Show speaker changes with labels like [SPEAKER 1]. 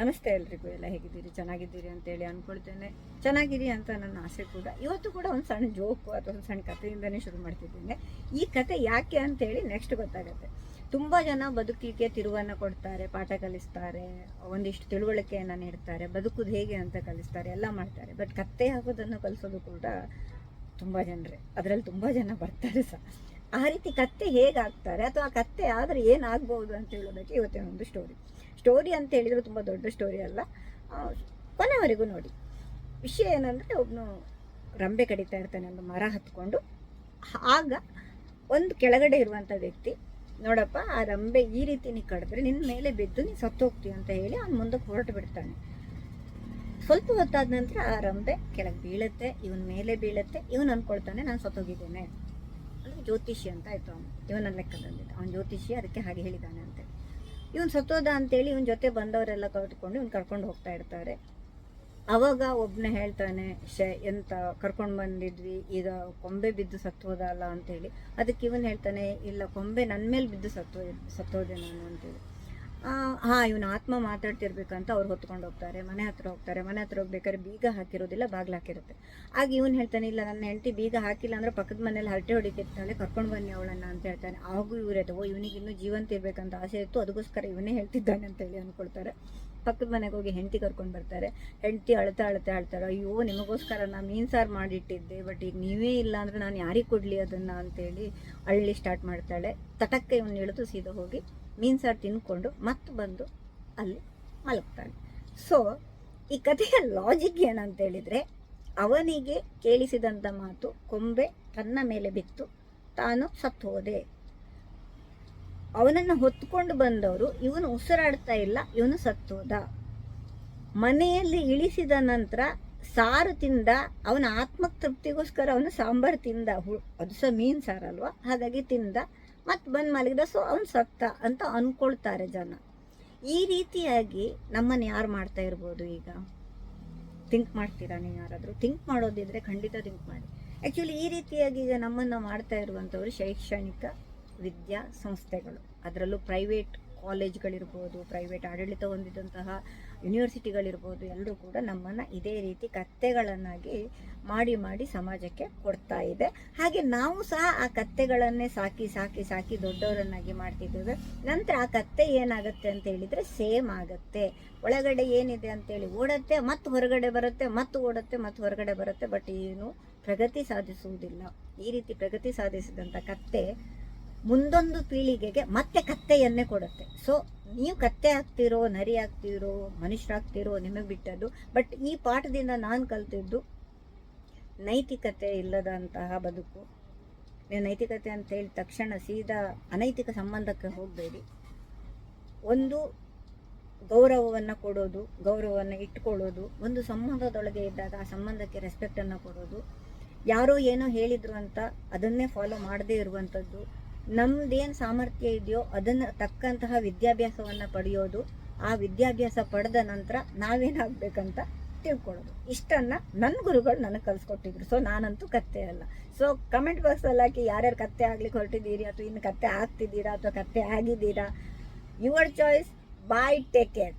[SPEAKER 1] ನಮಸ್ತೆ ಎಲ್ರಿಗೂ, ಎಲ್ಲ ಹೇಗಿದ್ದೀರಿ? ಚೆನ್ನಾಗಿದ್ದೀರಿ ಅಂತೇಳಿ ಅಂದ್ಕೊಳ್ತೇನೆ ಚೆನ್ನಾಗಿರಿ ಅಂತ ನನ್ನ ಆಸೆ ಕೂಡ. ಇವತ್ತು ಕೂಡ ಒಂದು ಸಣ್ಣ ಜೋಕು ಅಥವಾ ಒಂದು ಸಣ್ಣ ಕಥೆಯಿಂದನೇ ಶುರು ಮಾಡ್ತಿದ್ದೇನೆ. ಈ ಕತೆ ಯಾಕೆ ಅಂತೇಳಿ ನೆಕ್ಸ್ಟ್ ಗೊತ್ತಾಗುತ್ತೆ. ತುಂಬ ಜನ ಬದುಕಿಗೆ ತಿರುವನ್ನು ಕೊಡ್ತಾರೆ, ಪಾಠ ಕಲಿಸ್ತಾರೆ, ಒಂದಿಷ್ಟು ತಿಳುವಳಿಕೆಯನ್ನು ನೀಡ್ತಾರೆ, ಬದುಕುದು ಹೇಗೆ ಅಂತ ಕಲಿಸ್ತಾರೆ, ಎಲ್ಲ ಮಾಡ್ತಾರೆ. ಬಟ್ ಕತ್ತೆ ಹಾಕೋದನ್ನು ಕಲಿಸೋದು ಕೂಡ ತುಂಬ ಜನರೇ. ಅದರಲ್ಲಿ ತುಂಬ ಜನ ಬರ್ತಾರೆ ಸಹ. ಆ ರೀತಿ ಕತ್ತೆ ಹೇಗಾಗ್ತಾರೆ ಅಥವಾ ಕತ್ತೆ ಆದರೆ ಏನಾಗ್ಬೋದು ಅಂತ ಹೇಳೋದಕ್ಕೆ ಇವತ್ತಿನ ಒಂದು ಸ್ಟೋರಿ ಸ್ಟೋರಿ ಅಂತ ಹೇಳಿದ್ರು ತುಂಬ ದೊಡ್ಡ ಸ್ಟೋರಿ ಅಲ್ಲ. ಕೊನೆವರೆಗೂ ನೋಡಿ. ವಿಷಯ ಏನಂದರೆ ಒಬ್ಬನು ರಂಬೆ ಕಡಿತಾ ಇರ್ತಾನೆ ಒಂದು ಮರ ಹತ್ಕೊಂಡು, ಆಗ ಒಂದು ಕೆಳಗಡೆ ಇರುವಂಥ ವ್ಯಕ್ತಿ, ನೋಡಪ್ಪ, ಆ ರಂಬೆ ಈ ರೀತಿ ನೀ ಕಡಿದ್ರೆ ನಿನ್ನ ಮೇಲೆ ಬಿದ್ದು ನೀನು ಸತ್ತೋಗ್ತೀಯ ಅಂತ ಹೇಳಿ ಅವ್ನು ಮುಂದಕ್ಕೆ ಹೊರಟು ಬಿಡ್ತಾನೆ. ಸ್ವಲ್ಪ ಹೊತ್ತಾದ ನಂತರ ಆ ರಂಬೆ ಕೆಳಗೆ ಬೀಳುತ್ತೆ, ಇವನ ಮೇಲೆ ಬೀಳುತ್ತೆ, ಇವನು ಅಂದ್ಕೊಳ್ತಾನೆ ನಾನು ಸತ್ತೋಗಿದ್ದೇನೆ. ಜ್ಯೋತಿಷಿ ಅಂತ ಆಯ್ತು ಅವನು. ಇವನ ಲೆಕ್ಕದಲ್ಲಿ ಅವನು ಜ್ಯೋತಿಷಿ, ಅದಕ್ಕೆ ಹಾಗೆ ಹೇಳಿದ್ದಾನೆ ಅಂತ. ಇವನು ಸತ್ತೋದ ಅಂತೇಳಿ ಇವನ ಜೊತೆ ಬಂದವರೆಲ್ಲ ಕಟ್ಕೊಂಡು ಇವ್ನು ಕರ್ಕೊಂಡು ಹೋಗ್ತಾ ಇರ್ತಾರೆ. ಅವಾಗ ಒಬ್ಬನೇ ಹೇಳ್ತಾನೆ ಶ ಎಂತ ಕರ್ಕೊಂಡು ಬಂದಿದ್ವಿ? ಈಗ ಕೊಂಬೆ ಬಿದ್ದು ಸತ್ತೋದ ಅಲ್ಲ ಅಂತೇಳಿ. ಅದಕ್ಕೆ ಇವನು ಹೇಳ್ತಾನೆ, ಇಲ್ಲ, ಕೊಂಬೆ ನನ್ನ ಮೇಲೆ ಬಿದ್ದು ಸತ್ತೋ, ಸತ್ತೋದೆ ನಾನು, ಅಂತೇಳಿ. ಹಾಂ, ಇವನು ಆತ್ಮ ಮಾತಾಡ್ತಿರ್ಬೇಕಂತ ಅವ್ರು ಹೊತ್ಕೊಂಡು ಹೋಗ್ತಾರೆ. ಮನೆ ಹತ್ರ ಹೋಗ್ತಾರೆ. ಮನೆ ಹತ್ರ ಹೋಗ್ಬೇಕಾದ್ರೆ ಬೀಗ ಹಾಕಿರೋದಿಲ್ಲ, ಬಾಗಿಲು ಹಾಕಿರುತ್ತೆ. ಆಗ ಇವನು ಹೇಳ್ತಾನೆ, ಇಲ್ಲ, ನನ್ನ ಹೆಂಡತಿ ಬೀಗ ಹಾಕಿಲ್ಲ ಅಂದ್ರೆ ಪಕ್ಕದ ಮನೇಲಿ ಹರಟೆ ಹೊಡಿತಿರ್ತಾಳೆ, ಕರ್ಕೊಂಡು ಬನ್ನಿ ಅವಳನ್ನ ಅಂತ ಹೇಳ್ತಾನೆ. ಆಗೂ ಇವ್ರೈತೆ ಓ ಇವನಿಗೆ ಇನ್ನೂ ಜೀವಂತ ಇರ್ಬೇಕಂತ ಆಸೆ ಇತ್ತು. ಅದಕ್ಕೋಸ್ಕರ ಇವನೇ ಹೇಳ್ತಿದ್ದಾನೆ ಅಂತೇಳಿ ಅಂದ್ಕೊಳ್ತಾರೆ ಪಕ್ಕದ ಮನೆಗೆ ಹೋಗಿ ಹೆಂಡತಿ ಕರ್ಕೊಂಡು ಬರ್ತಾರೆ. ಹೆಂಡತಿ ಅಳ್ತಾ ಅಳ್ತಾ ಅಳ್ತಾರೆ ಅಯ್ಯೋ, ನಿಮಗೋಸ್ಕರ ನಾನು ಮೀನು ಸಾರು ಮಾಡಿಟ್ಟಿದ್ದೆ, ಬಟ್ ಈಗ ನೀವೇ ಇಲ್ಲ ಅಂದರೆ ನಾನು ಯಾರಿಗೆ ಕೊಡಲಿ ಅದನ್ನು? ಅಂತೇಳಿ ಅಳ್ಳಿ ಸ್ಟಾರ್ಟ್ ಮಾಡ್ತಾಳೆ. ತಟಕ್ಕೆ ಇವನು ಇಳಿದು ಸೀದಾ ಹೋಗಿ ಮೀನು ಸಾರು ತಿನ್ಕೊಂಡು ಮತ್ತೆ ಬಂದು ಅಲ್ಲಿ ಮಲಗ್ತಾನೆ. ಸೊ ಈ ಕಥೆಯ ಲಾಜಿಕ್ ಏನಂತ ಹೇಳಿದರೆ ಅವನಿಗೆ ಕೇಳಿಸಿದಂಥ ಮಾತು ಕೊಂಬೆ ತನ್ನ ಮೇಲೆ ಬಿತ್ತು, ತಾನು ಸತ್ತು ಹೋದೆ. ಅವನನ್ನು ಹೊತ್ಕೊಂಡು ಬಂದವರು, ಇವನು ಉಸಿರಾಡ್ತಾ ಇಲ್ಲ, ಇವನು ಸತ್ತೋದ ಮನೆಯಲ್ಲಿ ಇಳಿಸಿದ ನಂತರ ಸಾರು ತಿಂದ, ಅವನ ಆತ್ಮ ತೃಪ್ತಿಗೋಸ್ಕರ ಅವನು ಸಾಂಬಾರು ತಿಂದ. ಹು- ಅದು ಸಹ ಮೀನು ಸಾರಲ್ವ? ಹಾಗಾಗಿ ತಿಂದ. ಮತ್ತೆ ಬಂದು ಮಲಗಿದ ಸೊ ಅವ್ನು ಸತ್ತ ಅಂತ ಅಂದ್ಕೊಳ್ತಾರೆ ಜನ. ಈ ರೀತಿಯಾಗಿ ನಮ್ಮನ್ನು ಯಾರು ಮಾಡ್ತಾ ಇರ್ಬೋದು ಈಗ? ಥಿಂಕ್ ಮಾಡ್ತೀರಾ ನೀವು ಯಾರಾದರೂ? ಥಿಂಕ್ ಮಾಡೋದಿದ್ರೆ ಖಂಡಿತ ಥಿಂಕ್ ಮಾಡಿ. ಆ್ಯಕ್ಚುಲಿ ಈ ರೀತಿಯಾಗಿ ಈಗ ನಮ್ಮನ್ನು ಮಾಡ್ತಾ ಇರುವಂಥವ್ರು ಶೈಕ್ಷಣಿಕ ವಿದ್ಯಾ ಸಂಸ್ಥೆಗಳು. ಅದರಲ್ಲೂ ಪ್ರೈವೇಟ್ ಕಾಲೇಜ್ಗಳಿರ್ಬೋದು ಪ್ರೈವೇಟ್ ಆಡಳಿತ ಹೊಂದಿದಂತಹ ಯೂನಿವರ್ಸಿಟಿಗಳಿರ್ಬೋದು ಎಲ್ಲರೂ ಕೂಡ ನಮ್ಮನ್ನು ಇದೇ ರೀತಿ ಕತ್ತೆಗಳನ್ನಾಗಿ ಮಾಡಿ ಮಾಡಿ ಸಮಾಜಕ್ಕೆ ಕೊಡ್ತಾ ಇದೆ. ಹಾಗೆ ನಾವು ಸಹ ಆ ಕತ್ತೆಗಳನ್ನೇ ಸಾಕಿ ಸಾಕಿ ಸಾಕಿ ದೊಡ್ಡವರನ್ನಾಗಿ ಮಾಡ್ತಿದ್ದೇವೆ. ನಂತರ ಆ ಕತ್ತೆ ಏನಾಗುತ್ತೆ ಅಂತ ಹೇಳಿದರೆ ಸೇಮ್ ಆಗುತ್ತೆ. ಒಳಗಡೆ ಏನಿದೆ ಅಂತೇಳಿ ಓಡತ್ತೆ, ಮತ್ತು ಹೊರಗಡೆ ಬರುತ್ತೆ, ಮತ್ತು ಓಡುತ್ತೆ, ಮತ್ತು ಹೊರಗಡೆ ಬರುತ್ತೆ ಬಟ್ ಏನು ಪ್ರಗತಿ ಸಾಧಿಸುವುದಿಲ್ಲ. ಈ ರೀತಿ ಪ್ರಗತಿ ಸಾಧಿಸಿದಂಥ ಕತ್ತೆ ಮುಂದೊಂದು ಪೀಳಿಗೆಗೆ ಮತ್ತೆ ಕತ್ತೆಯನ್ನೇ ಕೊಡುತ್ತೆ. ಸೊ ನೀವು ಕತ್ತೆ ಆಗ್ತಿರೋ, ನರಿ ಆಗ್ತಿರೋ, ಮನುಷ್ಯರಾಗ್ತಿರೋ ನಿಮಗೆ ಬಿಟ್ಟದ್ದು. ಬಟ್ ಈ ಪಾಠದಿಂದ ನಾನು ಕಲ್ತಿದ್ದು ನೈತಿಕತೆ ಇಲ್ಲದಂತಹ ಬದುಕು. ನೀವು ನೈತಿಕತೆ ಅಂತ ಹೇಳಿದ ತಕ್ಷಣ ಸೀದಾ ಅನೈತಿಕ ಸಂಬಂಧಕ್ಕೆ ಹೋಗಬೇಡಿ. ಒಂದು ಗೌರವವನ್ನು ಕೊಡೋದು, ಗೌರವವನ್ನು ಇಟ್ಕೊಳ್ಳೋದು, ಒಂದು ಸಂಬಂಧದೊಳಗೆ ಇದ್ದಾಗ ಆ ಸಂಬಂಧಕ್ಕೆ ರೆಸ್ಪೆಕ್ಟನ್ನು ಕೊಡೋದು. ಯಾರೋ ಏನೋ ಹೇಳಿದ್ರು ಅಂತ ಅದನ್ನೇ ಫಾಲೋ ಮಾಡದೇ ಇರುವಂಥದ್ದು. ನಮ್ದೇನು ಸಾಮರ್ಥ್ಯ ಇದೆಯೋ ಅದನ್ನು ತಕ್ಕಂತಹ ವಿದ್ಯಾಭ್ಯಾಸವನ್ನು ಪಡೆಯೋದು, ಆ ವಿದ್ಯಾಭ್ಯಾಸ ಪಡೆದ ನಂತರ ನಾವೇನಾಗಬೇಕಂತ ತಿಳ್ಕೊಳ್ಳೋದು ಇಷ್ಟನ್ನು ನನ್ನ ಗುರುಗಳು ನನಗೆ ಕಲಿಸ್ಕೊಟ್ಟಿದ್ರು. ಸೊ ನಾನಂತೂ ಕತ್ತೆ ಅಲ್ಲ. ಸೊ ಕಮೆಂಟ್ ಬಾಕ್ಸಲ್ಲಿ ಹಾಕಿ ಯಾರ್ಯಾರು ಕತ್ತೆ ಆಗ್ಲಿಕ್ಕೆ ಹೊರಟಿದ್ದೀರಿ ಅಥವಾ ಇನ್ನು ಕತ್ತೆ ಆಗ್ತಿದ್ದೀರಾ ಅಥವಾ ಕತ್ತೆ ಆಗಿದ್ದೀರಾ, your choice bye take care.